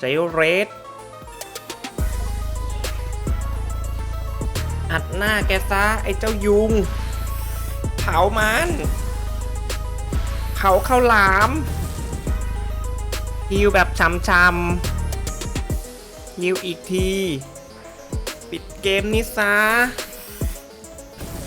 ใจเรดอัดหน้าแกซะไอ้เจ้ายุง เผามัน เผาข้าวหลามฮิวแบบช้ำๆฮิวอีกที ปิดเกมนี้ซะ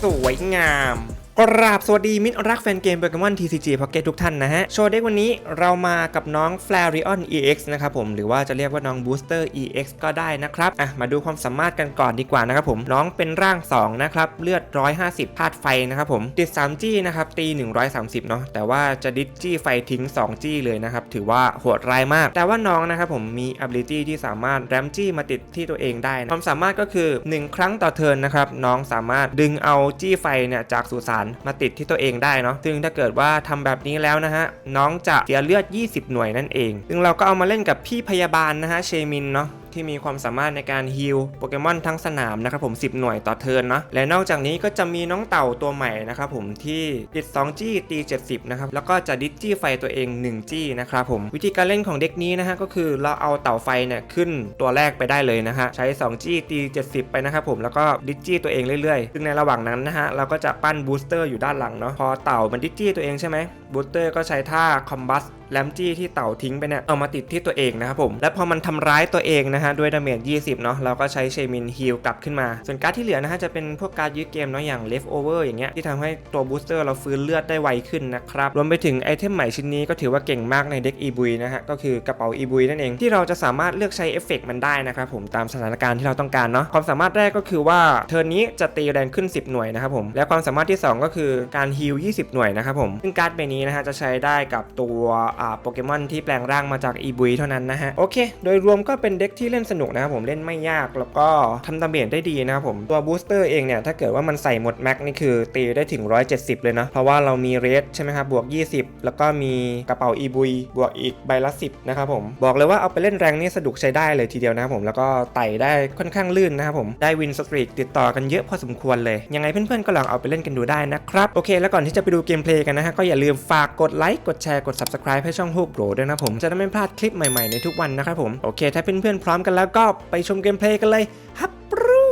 สวยงาม กราบสวัสดีมิตรรักแฟนเกมโปเกมอน TCG Pocket ทุกท่านนะฮะ โชว์เด็กวันนี้เรามากับน้อง Flareon EX นะครับผมหรือว่าจะเรียกว่าน้อง Booster EX ก็ได้นะครับอะมาดูความสามารถกันก่อนดีกว่านะครับผมน้องเป็นร่าง 2 นะครับ เลือด 150ธาตุไฟนะครับผมติด 3G นะครับ ตี 130 เนาะแต่ว่าจะดิจี้ไฟทิ้ง 2G เลยนะครับ ถือว่าโหดร้ายมาก แต่ว่าน้องนะครับผมมี ability ที่สามารถแรมจี้มาติดที่ตัวเองได้นะความสามารถก็คือ 1 ครั้งต่อเทิร์นนะครับน้องสามารถดึงเอาจี้ไฟเนี่ยจากสุสานมาติดที่ตัวเองได้เนาะซึ่งถ้าเกิดว่าทำแบบนี้แล้วนะฮะน้องจะเสียเลือด 20 หน่วยนั่นเอง ซึ่งเราก็เอามาเล่นกับพี่พยาบาลนะฮะเชมินเนาะ ที่มีความสามารถในการฮิลโปเกมอนทั้งสนามนะครับผม 10 หน่วยต่อเทิร์นเนาะและนอกจากนี้ก็จะมีน้องเต่าตัวใหม่นะครับผมที่ติด2จี้ตี 70 นะครับ แล้วก็จะดิจจี้ไฟตัวเอง 1 จี้นะครับผมวิธีการเล่นของเด็กนี้นะฮะก็คือเราเอาเต่าไฟเนี่ยขึ้นตัวแรกไปได้เลยนะฮะใช้ 2 จี้ตี 70 ไปนะครับผมแล้วก็ดิจจี้ตัวเองเรื่อยๆ ซึ่งในระหว่างนั้นนะฮะเราก็จะปั้นบูสเตอร์อยู่ด้านหลังเนาะพอเต่ามันดิจจี้ตัวเองใช่ไหมบูสเตอร์ก็ใช้ท่าคอมบัสแลมจี้ที่เต่าทิ้งไปเนี่ยเอามาติดที่ตัวเองนะครับผมและพอมันทำร้ายตัวเองนะฮะด้วยดาเมจ 20 เนาะเราก็ใช้เชมินฮิลกลับขึ้นมา ส่วนการ์ดที่เหลือนะฮะจะเป็นพวกการ์ดยื้อเกมเนาะอย่าง left over อย่างเงี้ยที่ทำให้ตัวบูสเตอร์เราฟื้นเลือดได้ไวขึ้นนะครับรวมไปถึงไอเทมใหม่ชิ้นนี้ก็ถือว่าเก่งมากในเด็กอีบุยนะฮะก็คือกระเป๋าอีบุยนั่นเองที่เราจะสามารถเลือกใช้เอฟเฟกต์มันได้นะครับผมตามสถานการณ์ที่เราต้องการเนาะความสามารถแรกก็คือว่าเทิร์นนี้จะตีแรงขึ้น 10 หน่วยนะครับผมและความสามารถที่สองก็คือการฮิล20 หน่วยนะครับผมซึ่งการ์ดใบนี้นะฮะจะใช้ได้กับตัวอ่าโปเกมอนที่แปลงร่างมาจากอีบุยเท่านั้นนะฮะโอเค โดยรวมก็เป็นเด็กที่เล่นสนุกนะครับผมเล่นไม่ยากแล้วก็ทำดาเมจได้ดีนะครับผมตัวบูสเตอร์เองเนี่ยถ้าเกิดว่ามันใส่หมดแม็กนี่คือตีได้ถึง 170 เลยนะเพราะว่าเรามีเรสใช่ไหมครับบวก 20 แล้วก็มีกระเป๋าอีบุยบวกอีกใบละ 10นะครับผมบอกเลยว่าเอาไปเล่นแรงนี่สนุกใช้ได้เลยทีเดียวนะครับผมแล้วก็ไต่ได้ค่อนข้างลื่นนะครับผมได้วินสตรีกติดต่อกันเยอะพอสมควรเลยยังไงเพื่อนๆก็ลองเอาไปเล่นกันดูได้นะครับโอเค แล้วก่อนที่จะไปดูเกมเพลย์กันนะฮะก็อย่าลืมฝากกดไลค์กดแชร์กด subscribe ให้ช่องฮูกโรด้วยนะผมจะได้ไม่พลาดคลิปใหม่ๆในทุกวันนะครับผมโอเค ถ้าเพื่อนๆพร้อมกันแล้วก็ไปชมเกมเพลย์กันเลยฮับปรู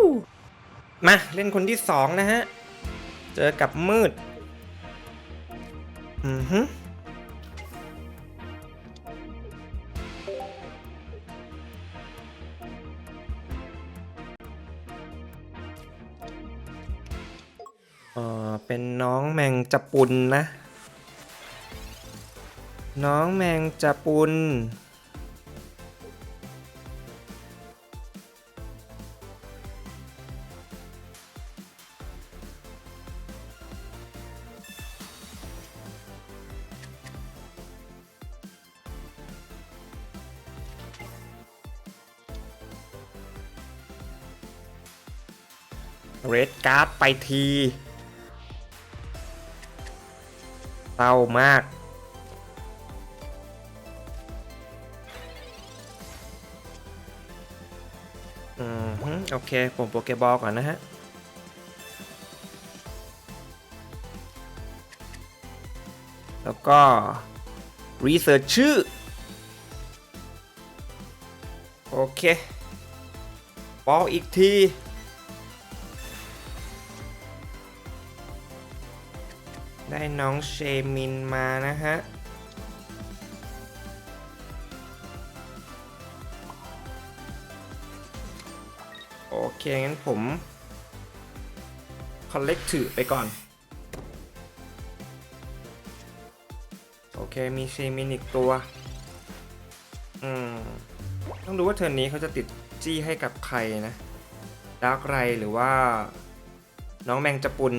มาเล่นคนที่2นะฮะ เจอกับมืด อือฮึเออเป็นน้องแมงจะปุนนะ น้องแมงจะปุน เรดการ์ดไปทีเศร้ามาก อืมโอเค ผมโปเกบอลก่อนนะฮะแล้วก็ รีเสิร์ชชื่อ โอเคบอลอีกที ได้น้องเชมินมานะฮะ โอเค งั้นผม คอลเลกถือไปก่อน โอเค มีเชมินอีกตัว อืม ต้องดูว่าเทิร์นนี้เขาจะติดจี้ให้กับใครนะดาร์กไรหรือว่า น้องแมงจะปุน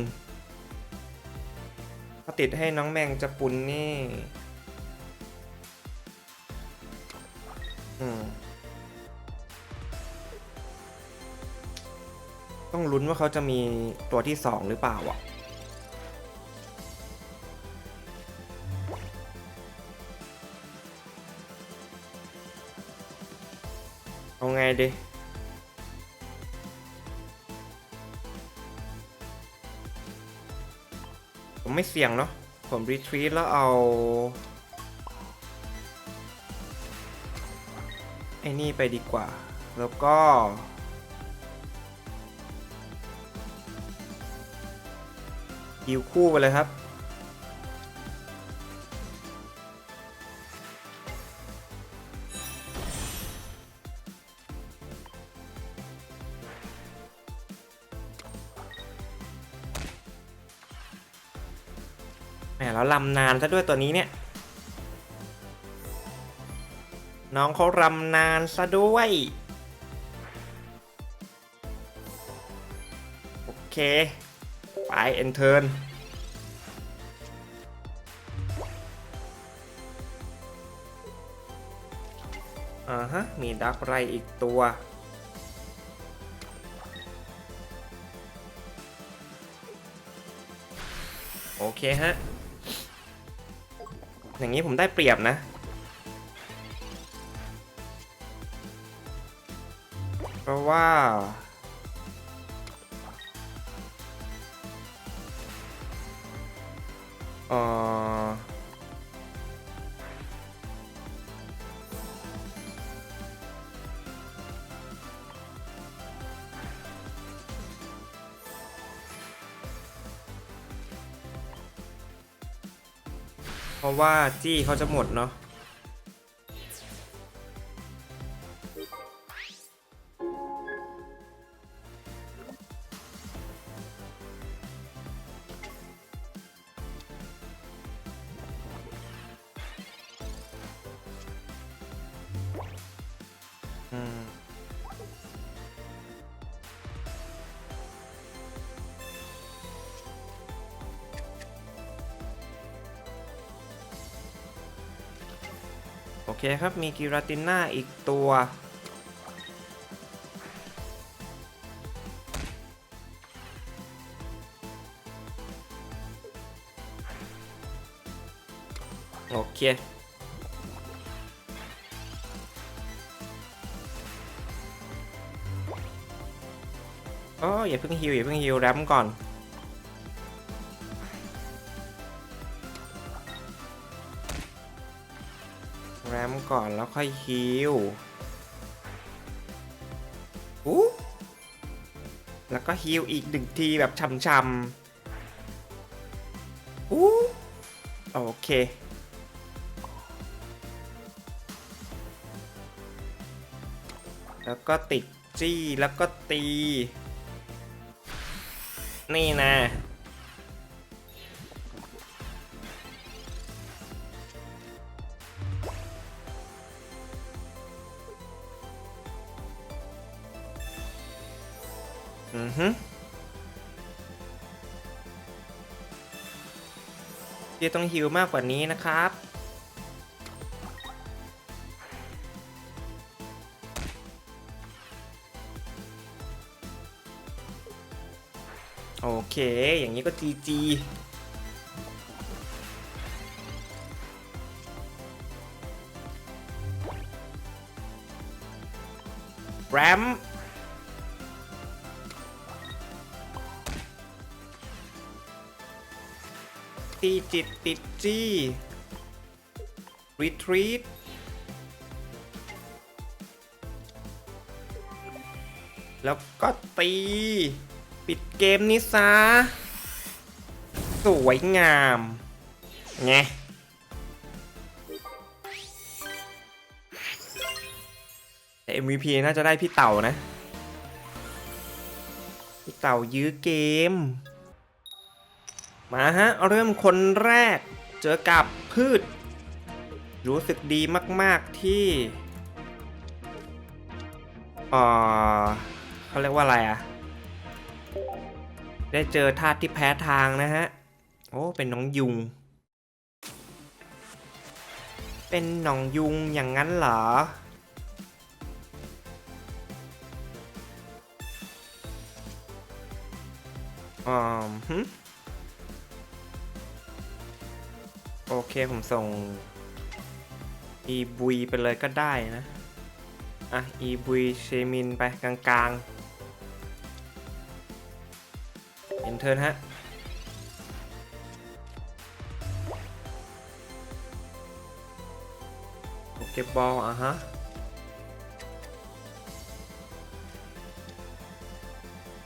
ติดให้น้องแมงจะปุนนี่ต้องลุ้นว่าเขาจะมีตัวที่สองหรือเปล่าอะเอาไงดี ผมไม่เสี่ยงเนาะผมรีทรีตแล้วเอาไอ้นี่ไปดีกว่า แล้วก็ ยิวคู่ไปเลยครับำนานซะด้วยตัวนี้เนี่ย น้องเขารำนานซะด้วย โอเค ไปเอนเทิร์นอ่าฮะ มีดักไรอีกตัวโอเคฮะ อย่างนี้ผมได้เปรียบนะ เพราะว่า เออ เพราะว่าจี้เขาจะหมดเนาะ อเคครับ มีกิราติน่าอีกตัว โอเคอ๋ออย่าเพิ่งฮิวอย่าเพิ่งฮิวแรมก่อน ก่อนแล้วค่อยฮิวอู้แล้วก็ฮิวอีกหนึ่งทีแบบช่ำๆอู้โอเค แล้วก็ติดจี้แล้วก็ตี นี่นะ ต้องฮิวมากกว่านี้นะครับโอเค อย่างนี้ก็ GG แรม ตีจิตติดจี้ retreat แล้วก็ตี ปิดเกมนี้ซะ สวยงามไงแต่ MVP น่าจะได้พี่เต่านะ พี่เต่ายื้อเกม มาฮะ เริ่มคนแรก เจอกับพืช รู้สึกดีมากๆที่เอ่อเขาเรียกว่าอะไรอะได้เจอธาตุที่แพ้ทางนะฮะ โอ้ เป็นน้องยุง เป็นหนองยุงอย่างนั้นเหรออ่า โอเคผมส่ง อีบุยไปเลยก็ได้นะ อะ อีบุยเชมินไปกลางๆเอ็นเทิร์นฮะโอเคบอลอะฮะ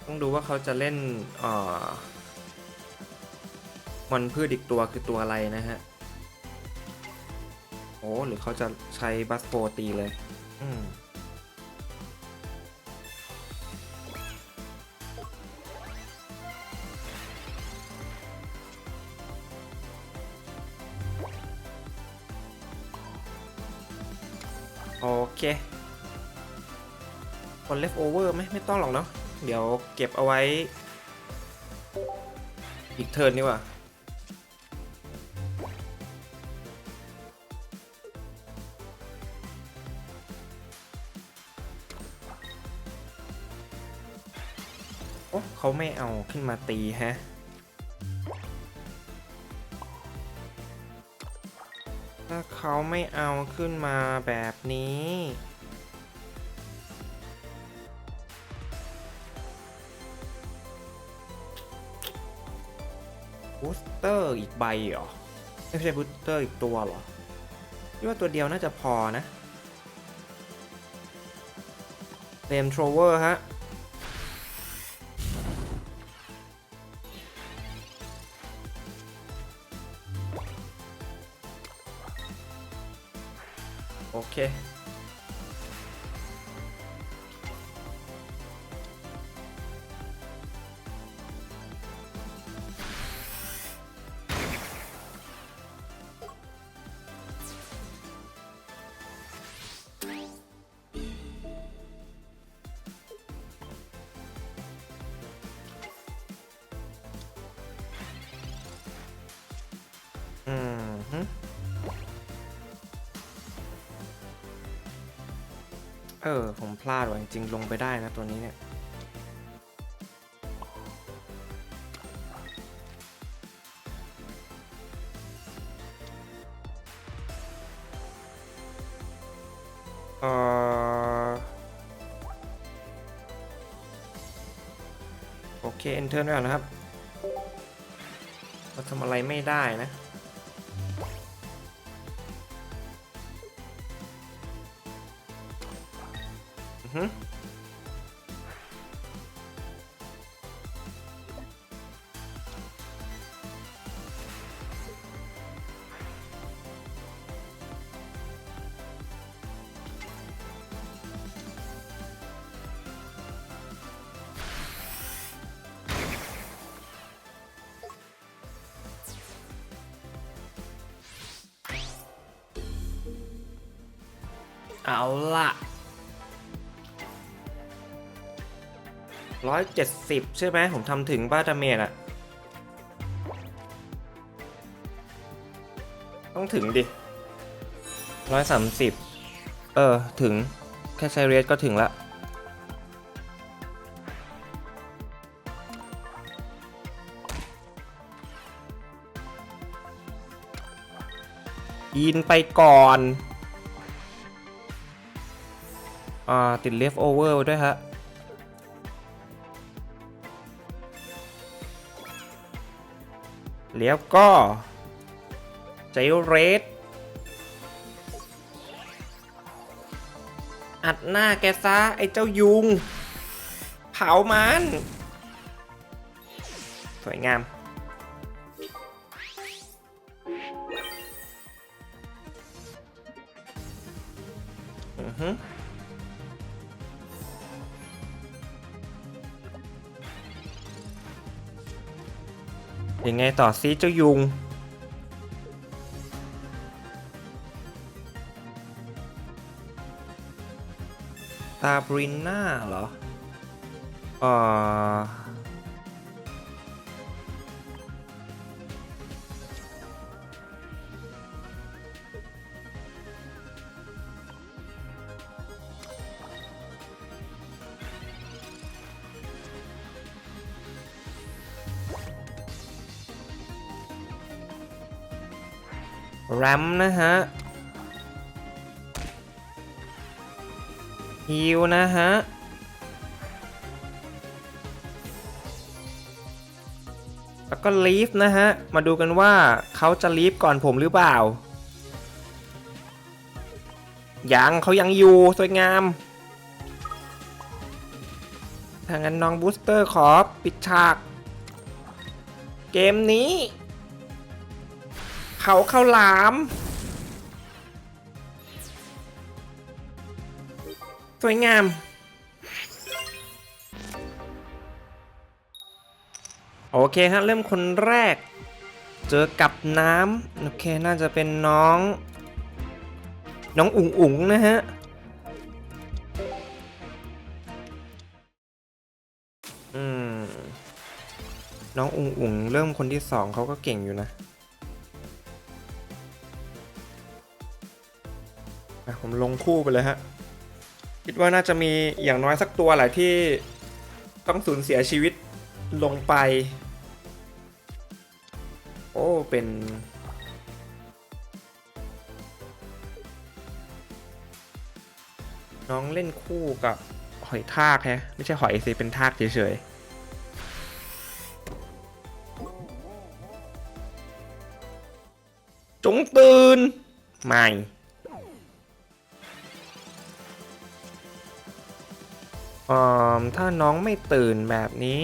ต้องดูว่าเขาจะเล่นอ่อมอนพืชอีกตัวคือตัวอะไรนะฮะ อ้หรือเขาจะใช้บัสโฟตีเลย อืมโอเค คน left over ไหมไม่ต้องหรอกเนาะ เดี๋ยวเก็บเอาไว้ อีกเทิร์นดีกว่า เขาไม่เอาขึ้นมาตีฮะ ถ้าเขาไม่เอาขึ้นมาแบบนี้ บูสเตอร์อีกใบเหรอ ไม่ใช่บูสเตอร์อีกตัวเหรอคิดว่าตัวเดียวน่าจะพอนะเ a มโทรเวอร์ฮะ เออ ผมพลาดว่ะจริงๆลงไปได้นะตัวนี้เนี่ยเออโอเค enter ไว้ก่อนนะครับเราทำอะไรไม่ได้นะ อื 170 ใช่ไหมผมทำถึงบ้าดาเมจอะต้องถึงดิ 130 เออ ถึง แค่ใช้เรสก็ถึงละอินไปก่อน อ่า ติดเลฟโอเวอร์ด้วยฮะ แล้วก็ใจเรสอัดหน้าแกซะไอ้เจ้ายุง เผามัน สวยงาม อือฮึ ยังไงต่อซิเจ้ายุง ตาบรินน่าเหรอ เอ่อ แรมนะฮะฮิวนะฮะแล้วก็ลีฟนะฮะ มาดูกันว่าเขาจะลีฟก่อนผมหรือเปล่า ยังเขายังอยู่สวยงามถ้างั้นน้องบูสเตอร์ขอปิดฉาก เกมนี้ เขาเข้าหลาม สวยงาม โอเคฮะเริ่มคนแรก เจอกับน้ำโอเคน่าจะเป็นน้อง น้องอุ๋งอุ๋งนะฮะอืมน้องอุ๋งอุ๋งเริ่มคนที่สองเขาก็เก่งอยู่นะ ผมลงคู่ไปเลยฮะ คิดว่าน่าจะมีอย่างน้อยสักตัวแหละที่ต้องสูญเสียชีวิตลงไป โอ้ เป็น น้องเล่นคู่กับหอยทากแฮะ ไม่ใช่หอยสิเป็นทากเฉยๆจงตื่น ไม่ อ่อถ้าน้องไม่ตื่นแบบนี้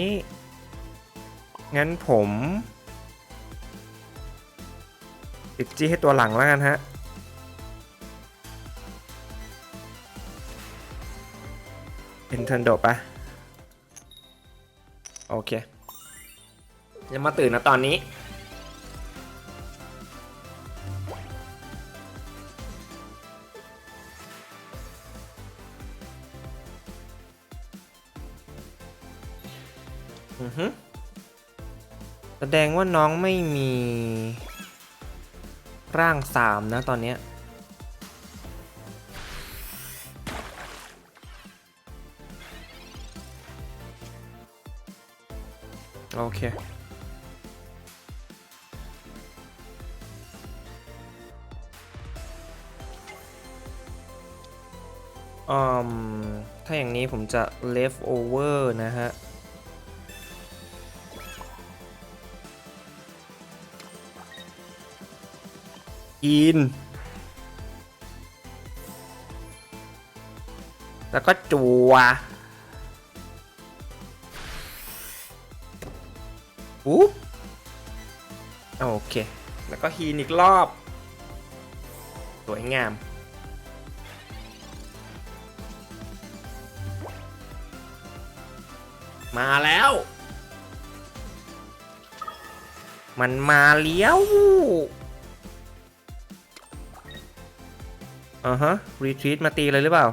งั้นผมติดจี้ให้ตัวหลังแล้วกันฮะ เป็นเทิร์นโดปะโอเค ยังมาตื่นนะตอนนี้ ดงว่าน้องไม่มีร่างสามนะตอนเนี้ยโอเค อืม ถ้าอย่างนี้ผมจะ left over นะฮะ อินแล้วก็จัวปุ๊บโอเค แล้วก็ฮีนอีกรอบ สวยงามมาแล้ว มันมาเลี้ยว อ่าฮะ รีทรีตมาตีเลยหรือเปล่า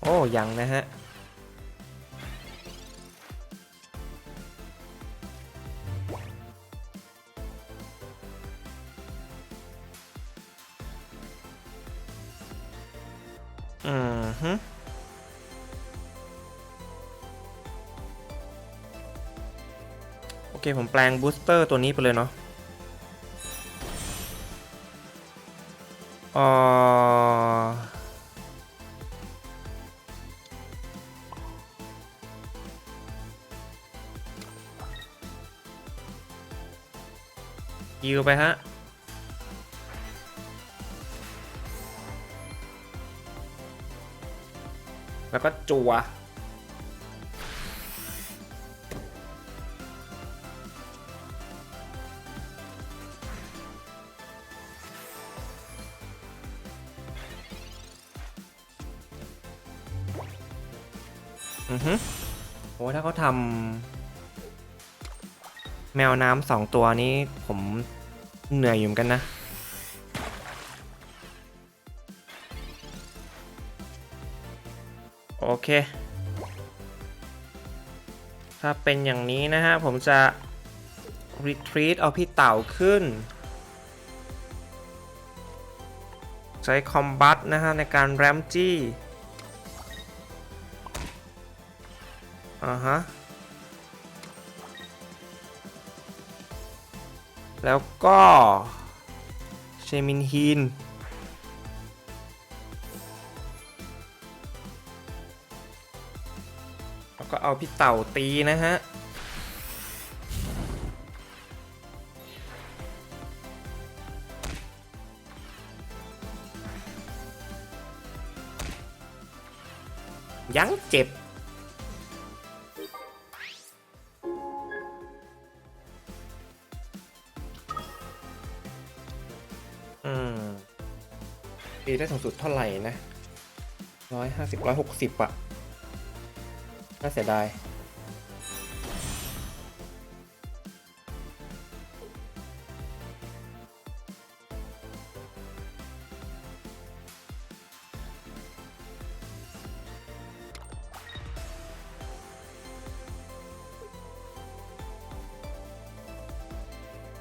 โอ้ ยังนะฮะ ผมแปลงบูสเตอร์ตัวนี้ไปเลยเนาะอ่ายิวไปฮะ แล้วก็จัว เขาทำแมวน้ำสองตัวนี้ผมเหนื่อยอยู่เหมือนกันนะ โอเค ถ้าเป็นอย่างนี้นะฮะ ผมจะ retreat เอาพี่เต่าขึ้น ใช้คอมบัตนะฮะ ในการแรมจี้ อ่าฮะ แล้วก็เชมินฮีนแล้วก็เอาพี่เต่าตีนะฮะ ตีได้สูงสุดเท่าไหร่นะร้อยห้าสิบร้อยหกสิบอะน่าเสียดาย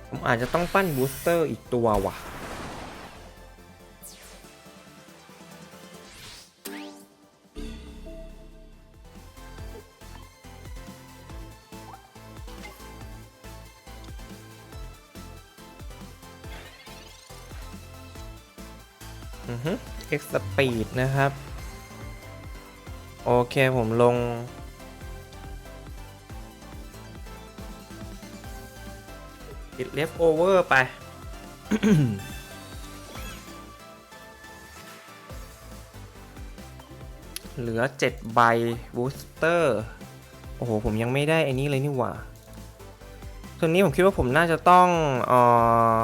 ผมอาจจะต้องปั้นบูสเตอร์อีกตัวว่ะ อือฮึ X Speed นะครับ โอเคผมลง ติด left over ไป เหลือ 7 ใบบูสเตอร์ โอ้โห ผมยังไม่ได้ไอ้นี้เลยนี่หว่าส่วนนี้ผมคิดว่าผมน่าจะต้อง เออ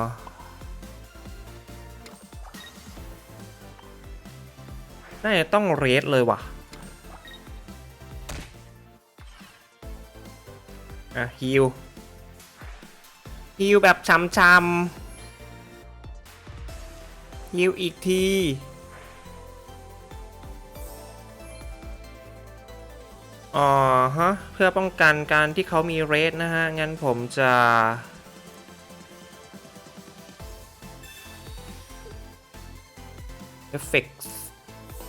น่าจะต้องเรสเลยว่ะอะฮิลฮิวแบบช้ำๆฮิวอีกทีอ๋อฮะ เพื่อป้องกันการที่เขามีเรสนะฮะ งั้นผมจะ เอฟเฟกต์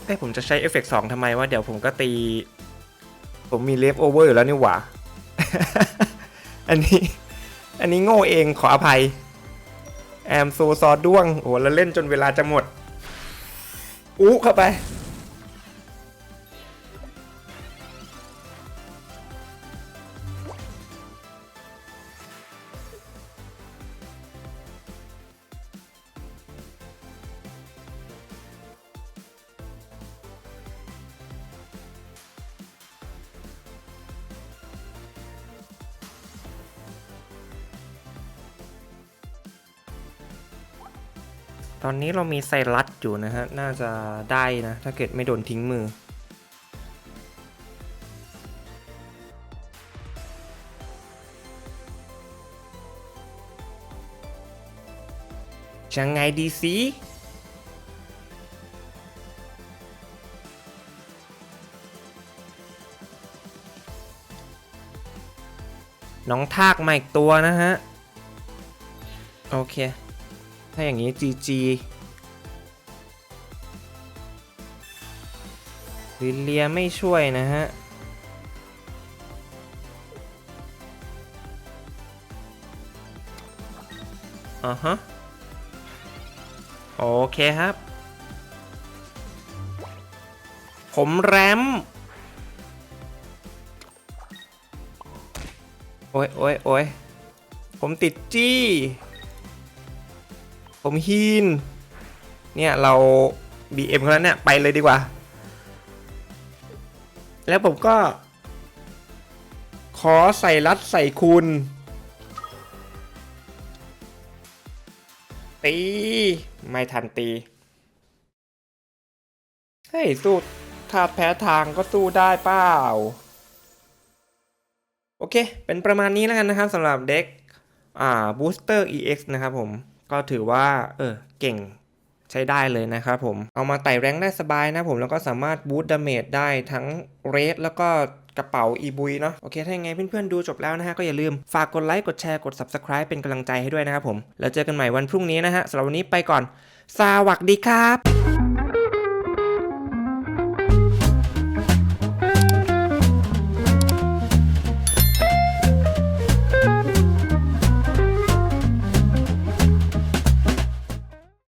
เอ้ผมจะใช้เอฟเฟกต์สองทำไมว่าเดี๋ยวผมก็ตี ผมมีเลฟโอเวอร์อยู่แล้วนี่หว่า อันนี้ อันนี้โง่เองขออภัย แอมโซซอด้วง โอ้แล้วเล่นจนเวลาจะหมด อู้เข้าไป ตอนนี้เรามีไซรัสอยู่นะฮะ น่าจะได้นะ ถ้าเกิดไม่โดนทิ้งมือ ยังไงดีสิน้องทากมาอีกตัวนะฮะ โอเค ถ้าอย่างนี้ GG ลิเลียไม่ช่วยนะฮะ อ่าฮะ โอเคครับ ผมแรม โอ้ยโอ้ยโอ้ยผมติดจี้ ผมฮีนเนี่ยเรา BM เขาแล้วเนี่ยไปเลยดีกว่า แล้วผมก็ ขอใส่รัดใส่คุณตี ไม่ทันตี เฮ้ย สู้ ถ้าแพ้ทางก็สู้ได้เปล่า โอเค เป็นประมาณนี้แล้วกันนะครับสำหรับเด็ก อ่า Booster EX นะครับผม ก็ถือว่าเออเก่งใช้ได้เลยนะครับผม เอามาไต่แรงได้สบายนะผม แล้วก็สามารถบูตดาเมจได้ทั้งเรสแล้วก็กระเป๋าอีบุยเนาะโอเค ถ้ายังไงเพื่อนๆดูจบแล้วนะฮะ ก็อย่าลืมฝากกดไลค์ กดแชร์ กด Subscribe เป็นกำลังใจให้ด้วยนะครับผม แล้วเจอกันใหม่วันพรุ่งนี้นะฮะสำหรับวันนี้ไปก่อน สวัสดีครับ